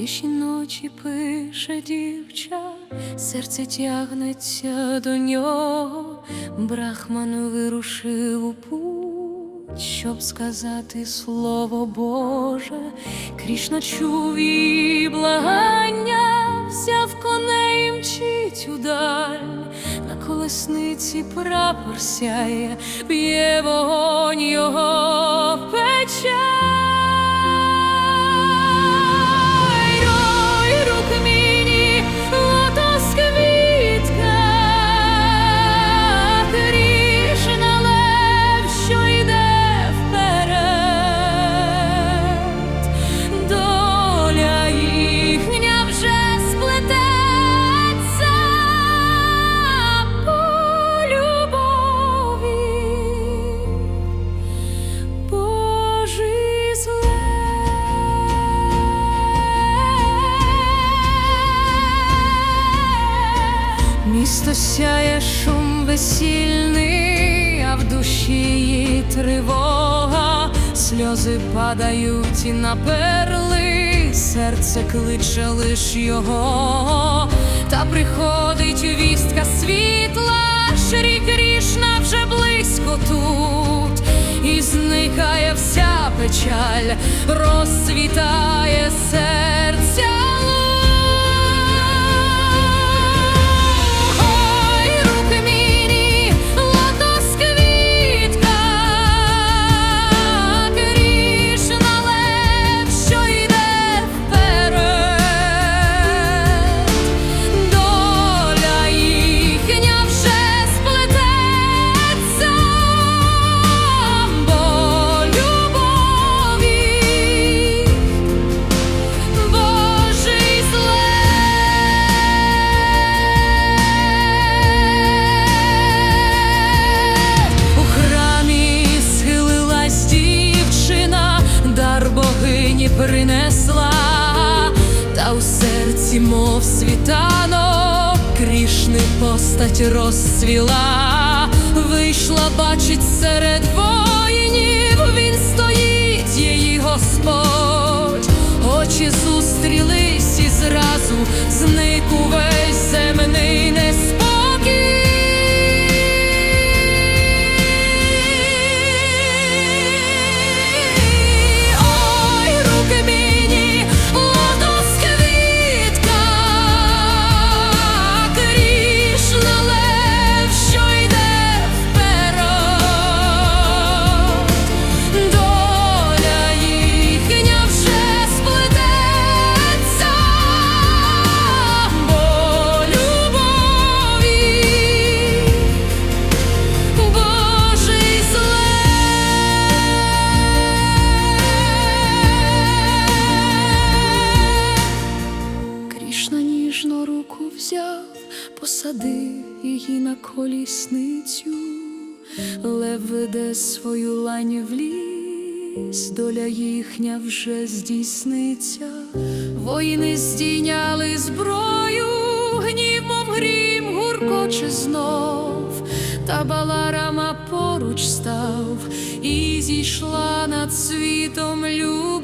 тиші ночі пише дівча, серце тягнеться до нього, Брахман вирушив у путь, щоб сказати слово Боже, Крішна чув її благання, взяв коней мчить удаль, на колесниці прапор сяє, б'є вогонь його печаль. Сяє шум весільний, а в душі її тривога, сльози падають і на перли, серце кличе лиш його, та приходить вістка світла, Шрі Крішна вже близько тут, і зникає вся печаль, розцвітає світанок, крішни постать розцвіла, вийшла, бачить серед воїнів, він стоїть, її Господь, очі зустрілись і зразу зник увесь земний неспокій. Взяв, посадив її на колісницю, лев веде свою лань в ліс, доля їхня вже здійсниться. Воїни здійняли зброю, гнів, мов грім, гуркоче знов, та баларама поруч став і зійшла над світом любов.